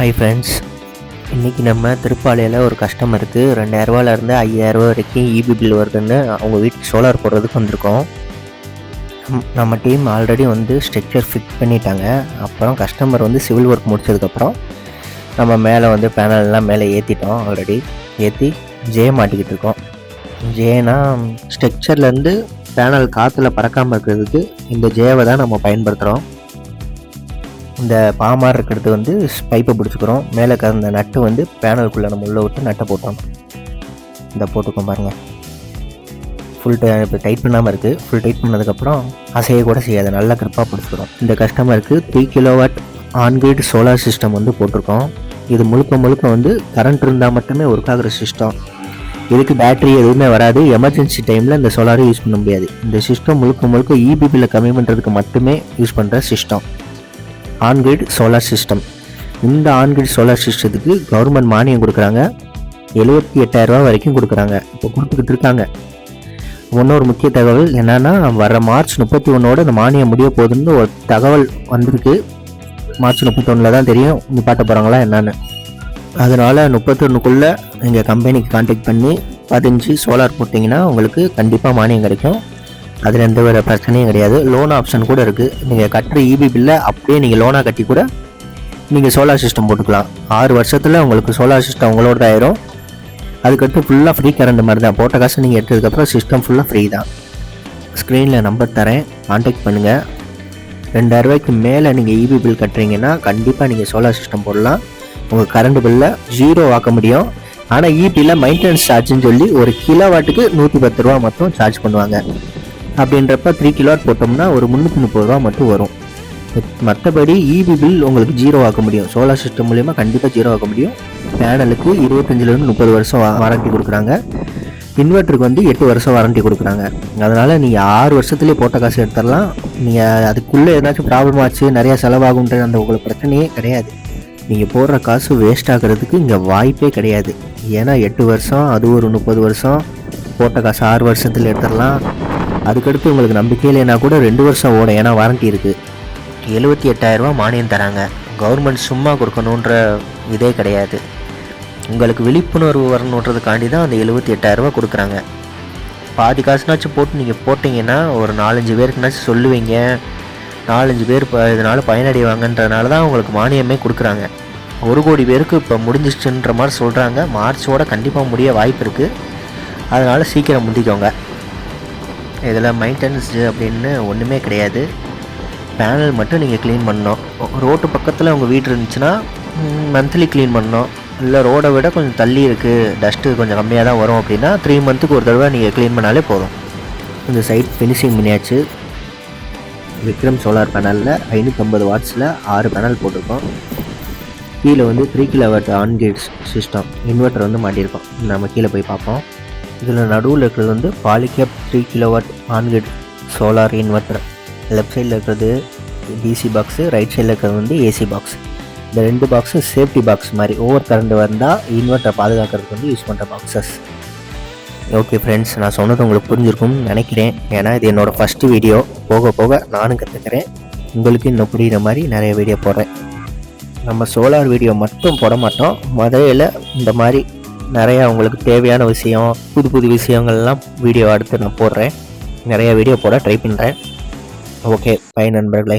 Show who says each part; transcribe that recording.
Speaker 1: Hi friends இன்றைக்கி நம்ம திருப்பாலையில் ஒரு கஸ்டமருக்கு ரெண்டாயிரரூவாலேருந்து ஐயாயிரரூவா வரைக்கும் e இபி பில் வருதுன்னு அவங்க வீட்டுக்கு சோலார் போடுறதுக்கு வந்திருக்கோம். நம்ம டீம் ஆல்ரெடி வந்து ஸ்ட்ரக்சர் ஃபிட் பண்ணிட்டாங்க. அப்புறம் கஸ்டமர் வந்து சிவில் ஒர்க் முடிச்சதுக்கப்புறம் நம்ம மேலே வந்து பேனல்லாம் மேலே ஏற்றிட்டோம் ஆல்ரெடி ஏற்றி ஜே மாட்டிக்கிட்டு இருக்கோம். ஜேனா ஸ்ட்ரக்சர்லேருந்து பேனல் காற்றுல பறக்காமல் இருக்கிறதுக்கு இந்த ஜேவை தான் நம்ம பயன்படுத்துகிறோம் இந்த பாமார் இருக்கிறது வந்து பைப்பை பிடிச்சிக்கிறோம். மேலே கறந்த நட்டு வந்து பேனலுக்குள்ளே நம்ம உள்ளே விட்டு நட்டை போட்டோம். இந்த போட்டுக்கோம் பாருங்கள் ஃபுல் இப்போ டைட் பண்ணாமல் இருக்குது ஃபுல் டைட் பண்ணதுக்கப்புறம் அசைய கூட செய்யாது. நல்லா கிரிப்பாக பிடிச்சிக்கிறோம். இந்த கஸ்டமருக்கு three kilowatt on grid solar system வந்து போட்டிருக்கோம். இது முழுக்க முழுக்க வந்து கரண்ட் இருந்தால் மட்டுமே ஒர்க் ஆகிற சிஸ்டம் இதுக்கு பேட்டரி எதுவுமே வராது. எமர்ஜென்சி டைமில் இந்த சோலாரை யூஸ் பண்ண முடியாது. இந்த சிஸ்டம் முழுக்க முழுக்க இபிபியில் கம்மி பண்ணுறதுக்கு மட்டுமே யூஸ் பண்ணுற system on grid solar system இந்த ஆன்கிரிட் சோலார் சிஸ்டத்துக்கு கவர்மெண்ட் மானியம் கொடுக்குறாங்க. எழுபத்தி எட்டாயிரரூபா வரைக்கும் கொடுக்குறாங்க. இப்போ கொடுத்துக்கிட்டு இருக்காங்க. இன்னொரு முக்கிய தகவல் என்னன்னா வர மார்ச் முப்பத்தி ஒன்றோட இந்த மானியம் முடிய போகுதுன்னு ஒரு தகவல் வந்திருக்கு. மார்ச் முப்பத்தொன்னில் தான் தெரியும். நிப்பாட்ட போகிறாங்களா என்னென்னு. அதனால் முப்பத்தொன்னுக்குள்ளே எங்கள் கம்பெனிக்கு காண்டாக்ட் பண்ணி பதினஞ்சு சோலார் போட்டிங்கன்னா உங்களுக்கு கண்டிப்பாக மானியம் கிடைக்கும். அதில் எந்த ஒரு பிரச்சனையும் கிடையாது. லோன் ஆப்ஷன் கூட இருக்குது நீங்கள் கட்டுற இபி பில்லை அப்படியே நீங்கள் லோனாக கட்டி கூட நீங்கள் சோலார் சிஸ்டம் போட்டுக்கலாம். ஆறு வருஷத்தில் உங்களுக்கு சோலார் சிஸ்டம் உங்களோட ஆயிரும். அதுக்கடுத்து ஃபுல்லாக ஃப்ரீ கரண்ட் மாதிரி தான். போட்ட காசு நீங்கள் எடுத்ததுக்கப்புறம் சிஸ்டம் ஃபுல்லாக ஃப்ரீ தான். ஸ்க்ரீனில் நம்பர் தரேன். காண்டாக்ட் பண்ணுங்கள் ரெண்டாயிரரூபாய்க்கு மேலே நீங்கள் இபி பில் கட்டுறீங்கன்னா கண்டிப்பாக நீங்கள் சோலார் சிஸ்டம் போடலாம். உங்கள் கரண்ட் பில்லை ஜீரோ ஆக்க முடியும். ஆனால் இபியில் மெயின்டெனன்ஸ் சார்ஜ்னு சொல்லி ஒரு கிலோ வாட்டுக்கு நூற்றி பத்து ரூபா மட்டும் சார்ஜ் பண்ணுவாங்க. அப்படின்றப்ப த்ரீ கிலோவாட் போட்டோம்னா ஒரு முந்நூற்றி முப்பது ரூபா மட்டும் வரும். மற்றபடி இபி பில் உங்களுக்கு ஜீரோ ஆக்க முடியும். சோலார் சிஸ்டம் மூலிமா கண்டிப்பாக ஜீரோ ஆக்க முடியும். பேனலுக்கு இருபத்தஞ்சிலேருந்து முப்பது வருஷம் வாரண்டி கொடுக்குறாங்க. இன்வெர்ட்டருக்கு வந்து எட்டு வருஷம் வாரண்ட்டி கொடுக்குறாங்க. அதனால் நீங்கள் ஆறு வருஷத்துலேயே போட்ட காசு எடுத்துடலாம். நீங்கள் அதுக்குள்ளே ஏதாச்சும் ப்ராப்ளம் ஆச்சு நிறையா செலவாகுன்ற அந்த உங்களுக்கு பிரச்சனையே கிடையாது. நீங்கள் போடுற காசு வேஸ்ட் ஆகிறதுக்கு இங்கே வாய்ப்பே கிடையாது. ஏன்னா எட்டு வருஷம் அது ஒரு முப்பது வருஷம். போட்ட காசு ஆறு வருஷத்தில் எடுத்துடலாம். அதுக்கடுத்து உங்களுக்கு நம்பிக்கை இல்லைன்னா கூட ரெண்டு வருஷம் ஓடும். ஏன்னா வாரண்டி இருக்குது எழுபத்தி எட்டாயிரரூபா மானியம் தராங்க. கவர்மெண்ட் சும்மா கொடுக்கணுன்ற இதே கிடையாது. உங்களுக்கு விழிப்புணர்வு வரணுன்றதுக்காண்டி தான் அந்த எழுபத்தி எட்டாயிரரூபா கொடுக்குறாங்க. பாதி காசுனாச்சும் போட்டு நீங்கள் போட்டிங்கன்னா ஒரு நாலஞ்சு பேருக்குனாச்சும் சொல்லுவீங்க. நாலஞ்சு பேர் இப்போ இதனால் பயனடைவாங்கன்றதுனால தான் உங்களுக்கு மானியமே கொடுக்குறாங்க. ஒரு கோடி பேருக்கு இப்போ முடிஞ்சிச்சுன்ற மாதிரி சொல்கிறாங்க மார்ச்சோட கண்டிப்பாக முடிய வாய்ப்பு இருக்குது அதனால் சீக்கிரம் முந்திக்கோங்க. இதில் மெயின்டெனன்ஸ் அப்படின்னு ஒன்றுமே கிடையாது. பேனல் மட்டும் நீங்கள் க்ளீன் பண்ணோம் ரோட்டு பக்கத்தில் உங்கள் வீடு இருந்துச்சுன்னா மந்த்லி க்ளீன் பண்ணோம் இல்லை ரோடை விட கொஞ்சம் தள்ளி இருக்குது டஸ்ட்டு கொஞ்சம் கம்மியாக தான் வரும் அப்படின்னா த்ரீ மந்த்துக்கு ஒரு தடவை நீங்கள் க்ளீன் பண்ணாலே போதும். இந்த சைட் ஃபினிஷிங் பண்ணியாச்சு. விக்ரம் சோலார் பேனலில் ஐநூற்றம்பது வாட்ஸில் ஆறு பேனல் போட்டிருக்கோம். கீழே வந்து three kilowatt on grid system inverter வந்து மாட்டியிருக்கோம். நம்ம கீழே போய் பார்ப்போம். இதில் நடுவில் இருக்கிறது வந்து Polycab three kilowatt on grid solar inverter left சைடில் இருக்கிறது டிசி பாக்ஸு ரைட் சைடில் இருக்கிறது வந்து ஏசி பாக்ஸ் இந்த ரெண்டு பாக்ஸும் சேஃப்டி பாக்ஸ் மாதிரி ஓவர் கரண்ட் வந்தால் இன்வெர்ட்டரை பாதுகாக்கிறதுக்கு வந்து யூஸ் பண்ணுற பாக்ஸஸ் ஓகே ஃப்ரெண்ட்ஸ் நான் சொன்னது உங்களுக்கு புரிஞ்சிருக்கும்னு நினைக்கிறேன். ஏன்னா இது என்னோடய ஃபஸ்ட்டு வீடியோ போக போக நானும் கற்றுக்கிறேன் உங்களுக்கு இன்னும் புரிகிற மாதிரி நிறைய வீடியோ போடுறேன். நம்ம சோலார் வீடியோ மட்டும் போட மாட்டோம். முதல்ல இந்த மாதிரி நிறையா உங்களுக்கு தேவையான விஷயம் புது புது விஷயங்கள்லாம் வீடியோ அடுத்து நான் போடுறேன். நிறைய வீடியோ போட ட்ரை பண்ணுறேன் ஓகே பை நண்பர்களே.